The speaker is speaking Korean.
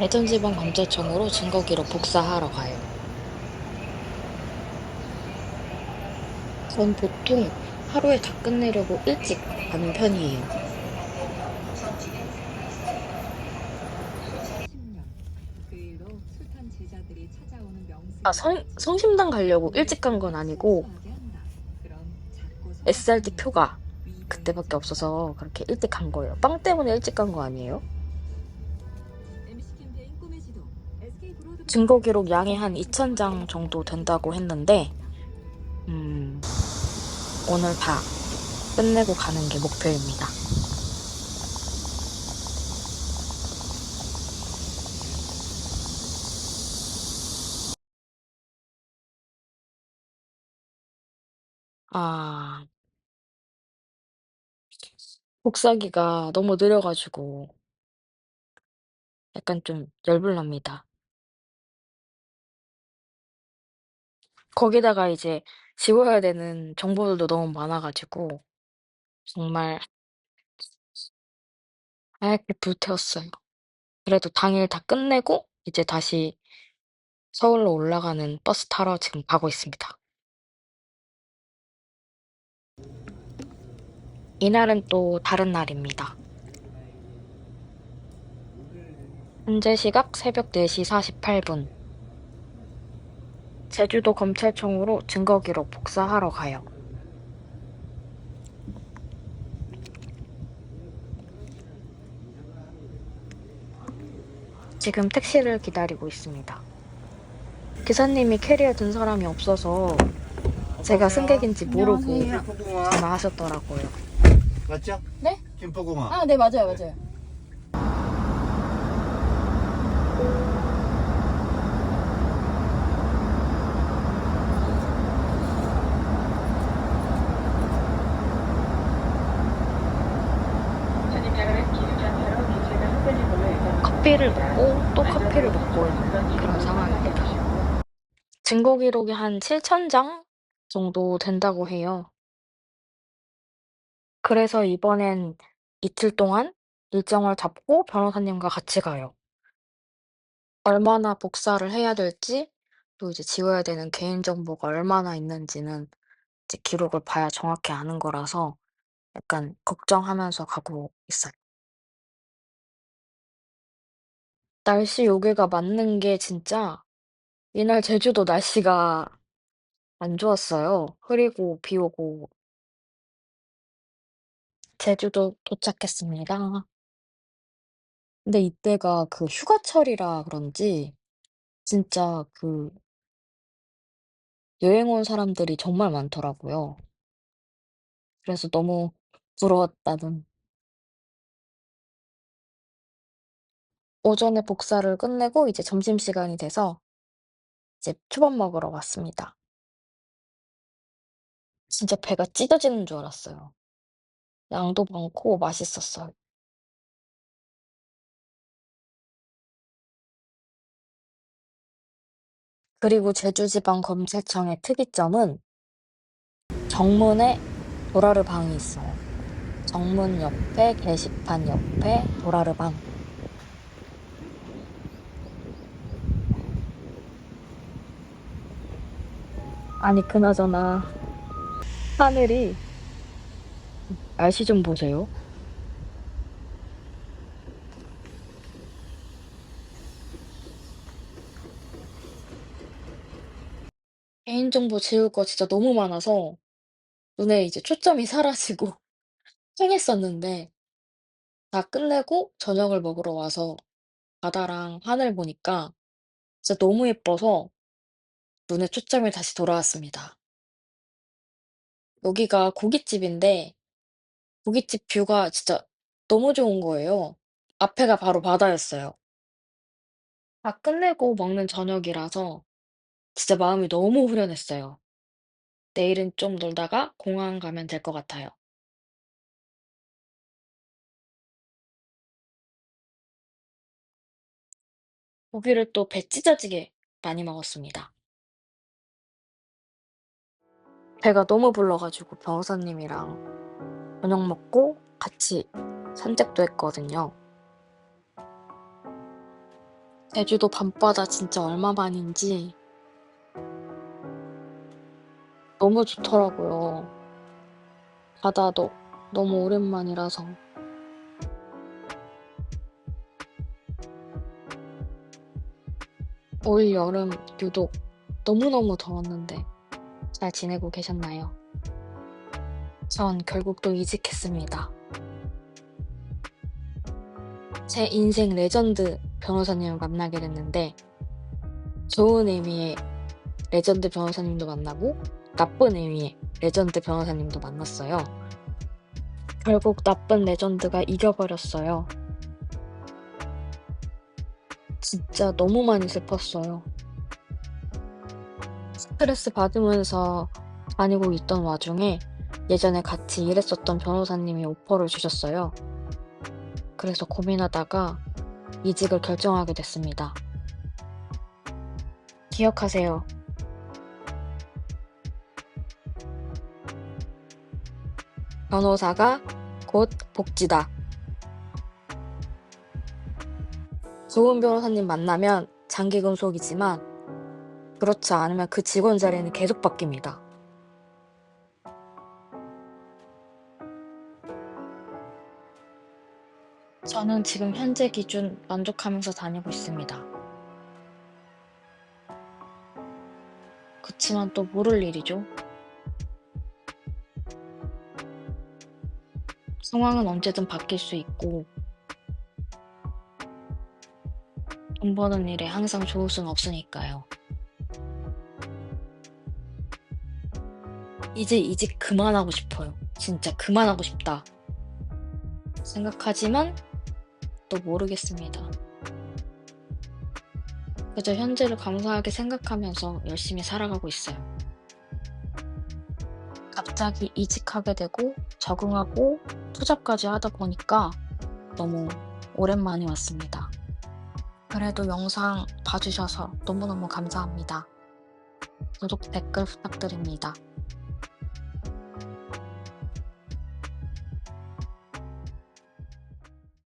대전지방검찰청으로 증거기록 복사하러 가요. 전 보통 하루에 다 끝내려고 일찍 가는 편이에요. 10년 그 일로 숱한 제자들이 찾아오는 명승 아, 성, 성심당 가려고 일찍 간 건 아니고 SRT 표가 그때밖에 없어서 그렇게 일찍 간 거예요. 빵 때문에 일찍 간 거 아니에요? 증거 기록 양이 한 2,000장 정도 된다고 했는데, 음, 오늘 다 끝내고 가는 게 목표입니다. 아, 복사기가 너무 느려가지고 약간 좀 열불납니다. 거기다가 이제 지워야 되는 정보들도 너무 많아가지고 정말 하얗게 불태웠어요. 그래도 당일 다 끝내고 이제 다시 서울로 올라가는 버스 타러 지금 가고 있습니다. 이날은 또 다른 날입니다. 현재 시각 새벽 4시 48분. 제주도 검찰청으로 증거기록 복사하러 가요. 지금 택시를 기다리고 있습니다. 기사님이 캐리어 든 사람이 없어서 제가 승객인지 모르고 전화하셨더라고요. 맞죠? 네? 김포공항. 아, 네, 맞아요, 맞아요. 커피를 먹고 또 커피를 먹고 그런 상황입니다. 증거 기록이 한 7,000장 정도 된다고 해요. 그래서 이번엔 이틀 동안 일정을 잡고 변호사님과 같이 가요. 얼마나 복사를 해야 될지, 또 이제 지워야 되는 개인정보가 얼마나 있는지는 이제 기록을 봐야 정확히 아는 거라서 약간 걱정하면서 가고 있어요. 날씨 요괴가 맞는 게 진짜 이날 제주도 날씨가 안 좋았어요. 흐리고 비 오고. 제주도 도착했습니다. 근데 이때가 그 휴가철이라 그런지 진짜 그 여행 온 사람들이 정말 많더라고요. 그래서 너무 부러웠다는. 오전에 복사를 끝내고 이제 점심시간이 돼서 이제 초밥 먹으러 왔습니다. 진짜 배가 찢어지는 줄 알았어요. 양도 많고 맛있었어요. 그리고 제주지방검찰청의 특이점은 정문에 도라르 방이 있어요. 정문 옆에 게시판 옆에 도라르 방. 아니 그나저나 하늘이 날씨 좀 보세요. 개인정보 지울 거 진짜 너무 많아서 눈에 이제 초점이 사라지고 팽했었는데 다 끝내고 저녁을 먹으러 와서 바다랑 하늘 보니까 진짜 너무 예뻐서 눈에 초점이 다시 돌아왔습니다. 여기가 고깃집인데 고깃집 뷰가 진짜 너무 좋은 거예요. 앞에가 바로 바다였어요. 다 끝내고 먹는 저녁이라서 진짜 마음이 너무 후련했어요. 내일은 좀 놀다가 공항 가면 될 것 같아요. 고기를 또 배 찢어지게 많이 먹었습니다. 배가 너무 불러가지고 변호사님이랑 저녁 먹고 같이 산책도 했거든요. 제주도 밤바다 진짜 얼마만인지 너무 좋더라고요. 바다도 너무 오랜만이라서. 올 여름 유독 너무너무 더웠는데 잘 지내고 계셨나요? 전 결국 또 이직했습니다. 제 인생 레전드 변호사님을 만나게 됐는데 좋은 의미의 레전드 변호사님도 만나고 나쁜 의미의 레전드 변호사님도 만났어요. 결국 나쁜 레전드가 이겨버렸어요. 진짜 너무 많이 슬펐어요. 스트레스 받으면서 다니고 있던 와중에 예전에 같이 일했었던 변호사님이 오퍼를 주셨어요. 그래서 고민하다가 이직을 결정하게 됐습니다. 기억하세요. 변호사가 곧 복지다. 좋은 변호사님 만나면 장기 금속이지만 그렇지 않으면 그 직원 자리는 계속 바뀝니다. 저는 지금 현재 기준 만족하면서 다니고 있습니다. 그치만 또 모를 일이죠. 상황은 언제든 바뀔 수 있고, 돈 버는 일에 항상 좋을 순 없으니까요. 이제 이직 그만하고 싶어요. 진짜 그만하고 싶다. 생각하지만 또 모르겠습니다. 그저 현재를 감사하게 생각하면서 열심히 살아가고 있어요. 갑자기 이직하게 되고 적응하고 투잡까지 하다 보니까 너무 오랜만에 왔습니다. 그래도 영상 봐주셔서 너무너무 감사합니다. 구독, 댓글 부탁드립니다.